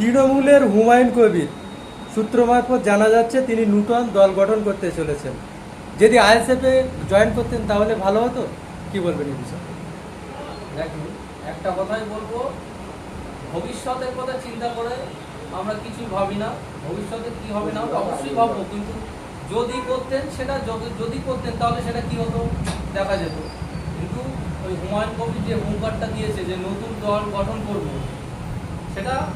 তৃণমূলের হুমায়ুন কবির সূত্র মারফত জানা যাচ্ছে তিনি নূতন দল গঠন করতে চলেছেন। যদি আইএসএফে জয়েন করতেন তাহলে ভালো হতো? কি বলবেন এই বিষয়ে? একটা কথাই বলব, ভবিষ্যতের কথা চিন্তা করে আমরা কিছু ভাবি না। ভবিষ্যতে কি হবে না অবশ্যই ভাববো, কিন্তু যদি করতেন সেটা যদি- যদি করতেন তাহলে সেটা কি হতো? দেখা যেত। কিন্তু ওই হুমায়ুন কবির যে হুঙ্কারটা দিয়েছে যে নতুন দল গঠন করব, সেটা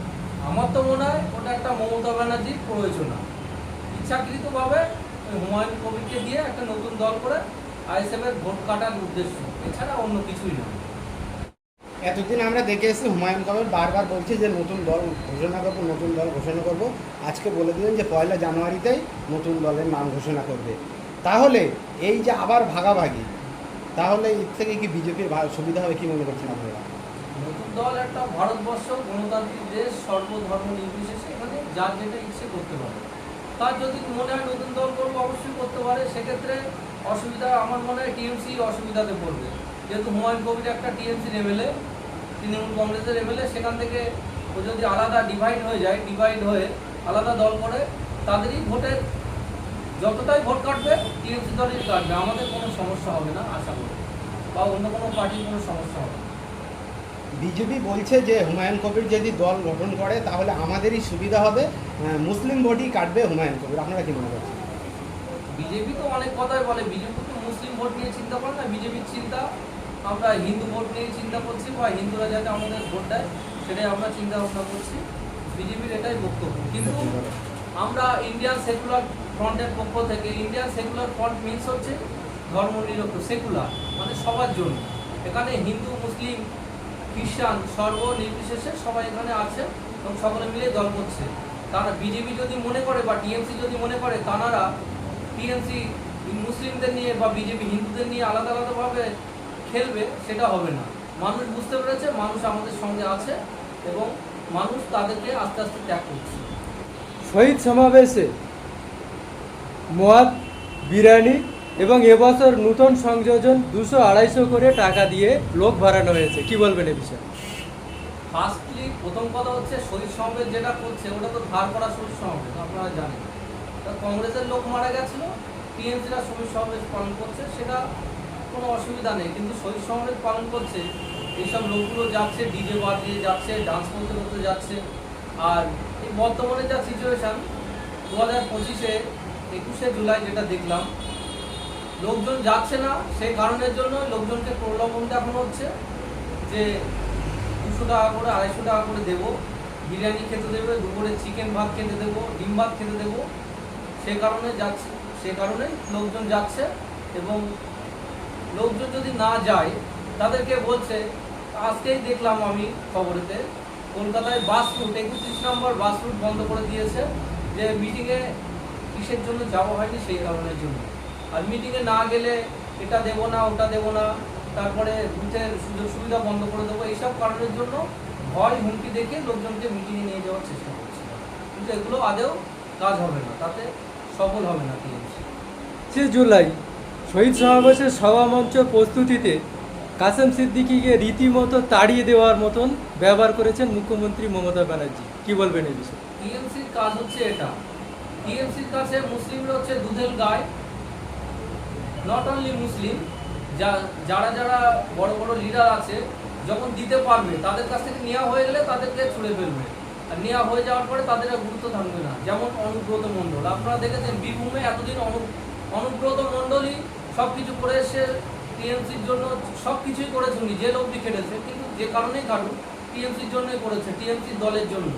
আমার তো মনে হয় ওটা একটা মমতা ব্যানার্জির প্রয়োজনা ইচ্ছাকৃতভাবে হুমায়ুন কবিরকে দিয়ে একটা নতুন দল করে আইএসএফের ভোট কাটার উদ্দেশ্য। এছাড়া অন্য কিছুই না। এতদিন আমরা দেখে এসেছি, হুমায়ুন কবির বারবার বলছে যে নতুন দল ঘোষণা করব, নতুন দল ঘোষণা করব। আজকে বলে দিলেন যে পয়লা জানুয়ারিতেই নতুন দলের নাম ঘোষণা করবে। তাহলে এই যে আবার ভাগাভাগি, তাহলে এর থেকে কি বিজেপির সুবিধা হবে কি মনে করছেন আপনারা? দল একটা ভারতবর্ষ, গণতান্ত্রিক দেশ, সর্বধর্ম নির্বিশেষে এখানে যার যেটা ইচ্ছে করতে পারে। তার যদি মনে হয় নতুন দল করব, অবশ্যই করতে পারে। সেক্ষেত্রে অসুবিধা আমার মনে হয় টিএমসি অসুবিধাতে পড়বে। যেহেতু হুমায়ুন কবির একটা টিএমসির এমএলএ তৃণমূল কংগ্রেসের এমএলএ সেখান থেকে ও যদি আলাদা ডিভাইড হয়ে যায় ডিভাইড হয়ে আলাদা দল করে, তাদেরই ভোটের যতটাই ভোট কাটবে, টিএমসি দলেরই কাটবে। আমাদের কোনো সমস্যা হবে না, আশা করি। বা অন্য কোনো পার্টির কোনো সমস্যা হবে না। বিজেপি বলছে যে হুমায়ুন কবির যদি দল গঠন করে তাহলে আমাদেরই সুবিধা হবে। মুসলিম ভোটই কাটবে হুমায়ুন কবির। আপনারা কি মনে করছেন? বিজেপি তো অনেক কথাই বলে বিজেপি তো মুসলিম ভোট নিয়ে চিন্তা করে না বিজেপির চিন্তা। আমরা হিন্দু ভোট নিয়ে চিন্তা করছি বা হিন্দুরা যাতে আমাদের ভোট দেয় সেটাই আমরা চিন্তা ভাবনা করছি। বিজেপির এটাই বক্তব্য। কিন্তু আমরা ইন্ডিয়ান সেকুলার ফ্রন্টের পক্ষ থেকে ইন্ডিয়ান সেকুলার ফ্রন্ট মিনস হচ্ছে ধর্মনিরপেক্ষ সেকুলার মানে সবার জন্য। এখানে হিন্দু মুসলিম খ্রিস্টান সর্ব নির্বিশেষে সবাই এখানে আছে এবং সকলে মিলে দল করছে। তারা বিজেপি যদি মনে করে বা টিএমসি যদি মনে করে, তারা টিএমসি মুসলিমদের নিয়ে বা বিজেপি হিন্দুদের নিয়ে আলাদা আলাদাভাবে খেলবে, সেটা হবে না। মানুষ বুঝতে পেরেছে, মানুষ আমাদের সঙ্গে আছে এবং মানুষ তাদেরকে আস্তে আস্তে ত্যাগ করছে। শহীদ সমাবেশে মোয়াদ বিরিয়ানি এবং এবছর নূতন সংযোজন দুশো আড়াইশো করে টাকা দিয়ে লোক ভাড়ানো হয়েছে। কি বলবেন এ বিষয়ে? ফার্স্টলি প্রথম কথা হচ্ছে শহীদ সমাবেশ যেটা করছে, ওটা তো ধার করা শহীদ সমাবেশ আপনারা জানেন। তা কংগ্রেসের লোক মারা গেছিল টিএমসিরা শহীদ সমাবেশ পালন করছে, সেটা কোনো অসুবিধা নেই। কিন্তু শহীদ সমাবেশ পালন করছে, এইসব লোকগুলো যাচ্ছে ডিজে বাজিয়ে যাচ্ছে ডান্স করতে করতে যাচ্ছে। আর এই বর্তমানে যা সিচুয়েশান দু হাজার পঁচিশে একুশে জুলাই যেটা দেখলাম লোকজন যাচ্ছে না, সেই কারণের জন্য লোকজনকে প্রলোভন দেখানো হচ্ছে যে দুশো টাকা করে, আড়াইশো টাকা করে দেবো। বিরিয়ানি খেতে দেবে, দুপুরে চিকেন ভাত খেতে দেবো, ডিম ভাত খেতে দেবো। সে কারণে যাচ্ছে, সে কারণে লোকজন যাচ্ছে এবং লোকজন যদি না যায়, তাদেরকে বলছে, আজকেই দেখলাম আমি খবরেতে, কলকাতায় বাস রুট, একত্রিশ নম্বর বাস রুট বন্ধ করে দিয়েছে। যে মিটিংয়ে কিসের জন্য যাওয়া হয়নি সেই কারণের জন্য। আর মিটিংয়ে না গেলে এটা দেবো না ওটা দেবো না তারপরে বুথের সুযোগ সুবিধা বন্ধ করে দেবো এইসব কারণের জন্য ভয় হুমকি দেখে লোকজনকে মিটিংয়ে নিয়ে যাওয়ার চেষ্টা করছে। কিন্তু এগুলো আদেও কাজ হবে না তাতে সফল হবে না টিএমসি সে জুলাই শহীদ সমাবেশের সভা সভামঞ্চ প্রস্তুতিতে কাসেম সিদ্দিকিকে রীতিমতো তাড়িয়ে দেওয়ার মতন ব্যবহার করেছেন মুখ্যমন্ত্রী মমতা ব্যানার্জি। কি বলবেন এই বিষয়ে? টিএমসির কাজ হচ্ছে এটা। টিএমসির কাছে মুসলিমরা হচ্ছে দুধের গায়। নট অনলি মুসলিম যা, যারা যারা বড় বড় লিডার আছে, যখন দিতে পারবে, তাদের কাছ থেকে নেওয়া হয়ে গেলে তাদেরকে ছুড়ে ফেলবে। আর নেওয়া হয়ে যাওয়ার পরে তাদের গুরুত্ব থাকবে না। যেমন অনুব্রত মণ্ডল। আপনারা দেখেছেন বীরভূমে এতদিন অনু, অনুব্রত মণ্ডলই সব কিছু করে এসে টিএমসির জন্য সব কিছুই করেছে উনি, জেল অবধি খেটেছে। কিন্তু যে কারণেই কাটুক টিএমসির জন্যই করেছে টিএমসির দলের জন্য।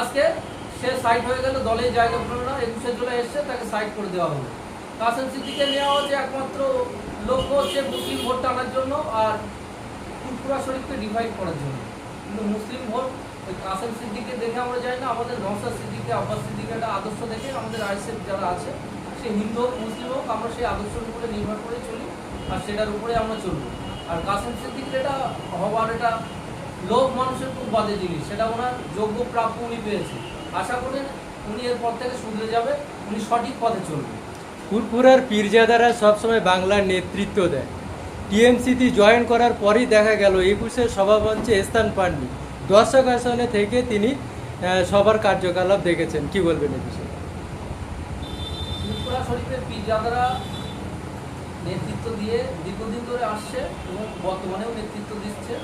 আজকে সে সাইড হয়ে গেল, দলের জায়গা পেল না একুশে জুলাই এসছে তাকে সাইড করে দেওয়া হলো। কাসেম সিদ্দিকে নেওয়া হচ্ছে একমাত্র লক্ষ্য হচ্ছে মুসলিম ভোট টানার জন্য আর ফুরফুরা শরীফকে ডিভাইড করার জন্য। কিন্তু মুসলিম ভোট ওই কাসেম সিদ্দিকে দেখে আমরা যাই না, আমাদের নওসাদ সিদ্দিকে আব্বাস সিদ্দিকে একটা আদর্শ দেখে আমাদের আইসেফ যারা আছে, সে হিন্দু হোক, মুসলিম হোক, আমরা সেই আদর্শের উপরে নির্ভর করে চলি আর সেটার উপরে আমরা চলবো। আর কাসেম সিদ্দিকের এটা হবার এটা লোক মানুষের খুব বাজে জিনিস, সেটা ওনার যোগ্য প্রাপ্য উনি পেয়েছে আশা করেন উনি এরপর থেকে শুধরে যাবে, উনি সঠিক পথে চলবে। ফুরফুরার পীরজাদারা সবসময় বাংলার নেতৃত্ব দেয়। টিএমসিতে জয়েন করার পরই দেখা গেল একুশের সভামঞ্চে স্থান পাননি। দর্শক আসনে থেকে তিনি সবার কার্যকলাপ দেখেছেন। কি বলবেন এই বিষয়ে? ত্রিপুরা শরীফের পীরজাদারা নেতৃত্ব দিয়ে দীর্ঘদিন ধরে আসছে এবং বর্তমানেও নেতৃত্ব দিচ্ছে।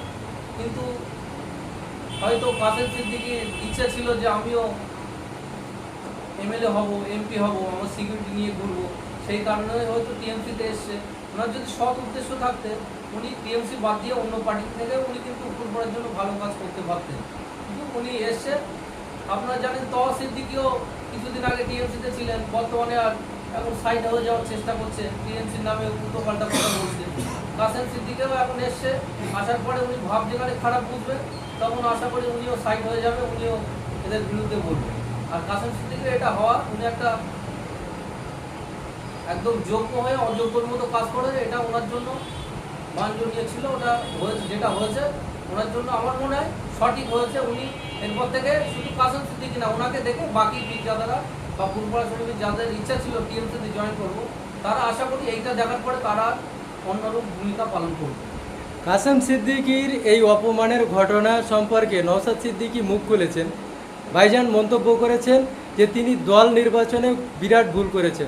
কিন্তু হয়তো কাসেম দিকে ইচ্ছা ছিল যে আমিও এমএলএ হব এমপি হব, আমার সিকিউরিটি নিয়ে ঘুরবো। সেই কারণে হয়তো টিএমসিতে এসছে। ওনার যদি সৎ উদ্দেশ্য থাকতে, উনি টিএমসি বাদ দিয়ে অন্য পার্টি থেকে উনি কিন্তু উপর ফুটবলের জন্য ভালো কাজ করতে পারতেন। কিন্তু উনি এসছে, আপনারা জানেন তহ সিদ্দিকিও কিছুদিন আগে টিএমসিতে ছিলেন। বর্তমানে আর এখন সাইড হয়ে যাওয়ার চেষ্টা করছে। টিএমসির নামে উল্টো পাল্টা কথা বলছে। কাসেম সিদ্দিকেও এখন এসছে। আসার পরে উনি ভাব যেখানে খারাপ বুঝবে। তখন আশা করি উনিও সাইড হয়ে যাবে, উনিও এদের বিরুদ্ধে বলবেন। আর কাসেম সিদ্দিকের এটা হওয়া উনি একটা একদম যোগ্য হয়ে অযোগ্যর মতো কাজ করে, এটা ওনার জন্য বাঞ্ছনীয় ছিল, ওটা হয়েছে যেটা হয়েছে, ওনার জন্য আমার মনে হয় সঠিক হয়েছে। উনি এরপর থেকে শুধু কাসেম সিদ্দিকি না, ওনাকে দেখে বাকি যারা বা ফুটবল শরীফের যাদের ইচ্ছা ছিল টিএমসিতে জয়েন করব, তারা আশা করি এইটা দেখার পরে তারা অন্যরূপ ভূমিকা পালন করবে। কাসেম সিদ্দিকির এই অপমানের ঘটনা সম্পর্কে নওসাদ সিদ্দিকি মুখ খুলেছেন। ভাইজান মন্তব্য করেছেন যে তিনি দল নির্বাচনে বিরাট ভুল করেছেন।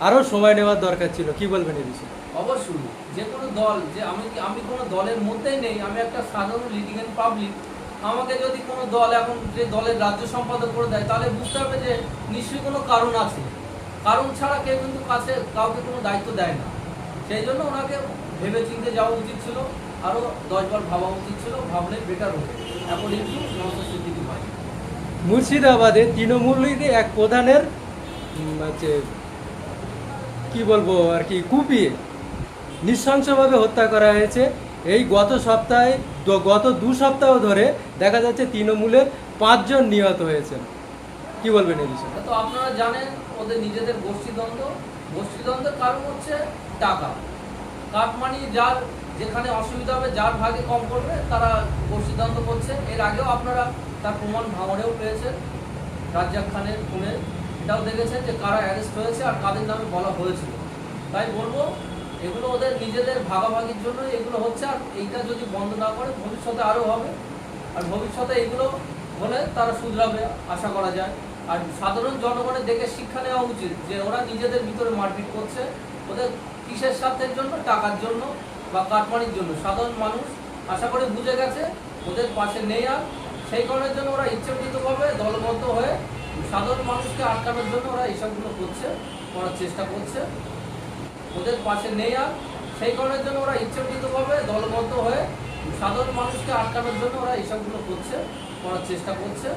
আরও সময় নেওয়ার দরকার ছিল। কি বলবেন এই বিষয়ে? অবশ্যই। যে কোনো দল, যে আমি আমি কোনো দলের মধ্যেই নেই, আমি একটা সাধারণ লিটিগেন্ট পাবলিক। আমাকে যদি কোনো দল এখন যে দলের রাজ্য সম্পাদক করে দেয়, তাহলে বুঝতে হবে যে নিশ্চয়ই কোনো কারণ আছে। কারণ ছাড়া কেউ কিন্তু কাছে, কাউকে কোনো দায়িত্ব দেয় না। সেই জন্য ওনাকে ভেবে চিন্তে যাওয়া উচিত ছিল। আরও দশবার ভাবা উচিত ছিল। ভাবলে বেটার হতো এখন একটু পাই মুর্শিদাবাদে তৃণমূলের এক প্রধানের হচ্ছে, কি বলব আর কি, কুপিয়ে নৃশংসভাবে হত্যা করা হয়েছে। এই গত সপ্তাহে গত দু সপ্তাহ ধরে দেখা যাচ্ছে তৃণমূলের পাঁচজন নিহত হয়েছেন। কি বলবেন এই বিষয়ে? তো আপনারা জানেন ওদের নিজেদের গোষ্ঠীদ্বন্দ্ব। গোষ্ঠীদ্বন্দ্বের কারণ হচ্ছে টাকা। কাটমানি যার যেখানে অসুবিধা হবে, যার ভাগে কম করবে তারা গোষ্ঠীদ্বন্দ্ব করছে। এর আগেও আপনারা তার প্রমাণ ভাঙড়েও পেয়েছেন রাজ্জাক খানের খুনে। এটাও দেখেছেন যে কারা অ্যারেস্ট হয়েছে আর কাদের নামে বলা হয়েছিল। তাই বলব, এগুলো ওদের নিজেদের ভাগাভাগির জন্য এগুলো হচ্ছে, আর এইটা যদি বন্ধ না করে ভবিষ্যতে আরও হবে। আর ভবিষ্যতে এগুলো হলে তারা শুধরাবে, আশা করা যায়। আর সাধারণ জনগণের দেখে শিক্ষা নেওয়া উচিত যে ওরা নিজেদের ভিতরে মারপিট করছে, ওদের কিসের স্বার্থের জন্য, টাকার জন্য বা কাটমানির জন্য। সাধারণ মানুষ আশা করে বুঝে গেছে, ওদের পাশে নেই আর সেই কারণের জন্য ওরা ইচ্ছাকৃতভাবে দলবদ্ধ হয়ে সাধারণ মানুষকে আটকানোর জন্য ওরা এইসবগুলো করছে, করার চেষ্টা করছে। ওদের পাশে নেই আর। সেই কারণের জন্য ওরা ইচ্ছাকৃতভাবে দলবদ্ধ হয়ে সাধারণ মানুষকে আটকানোর জন্য ওরা এইসবগুলো করছে, করার চেষ্টা করছে।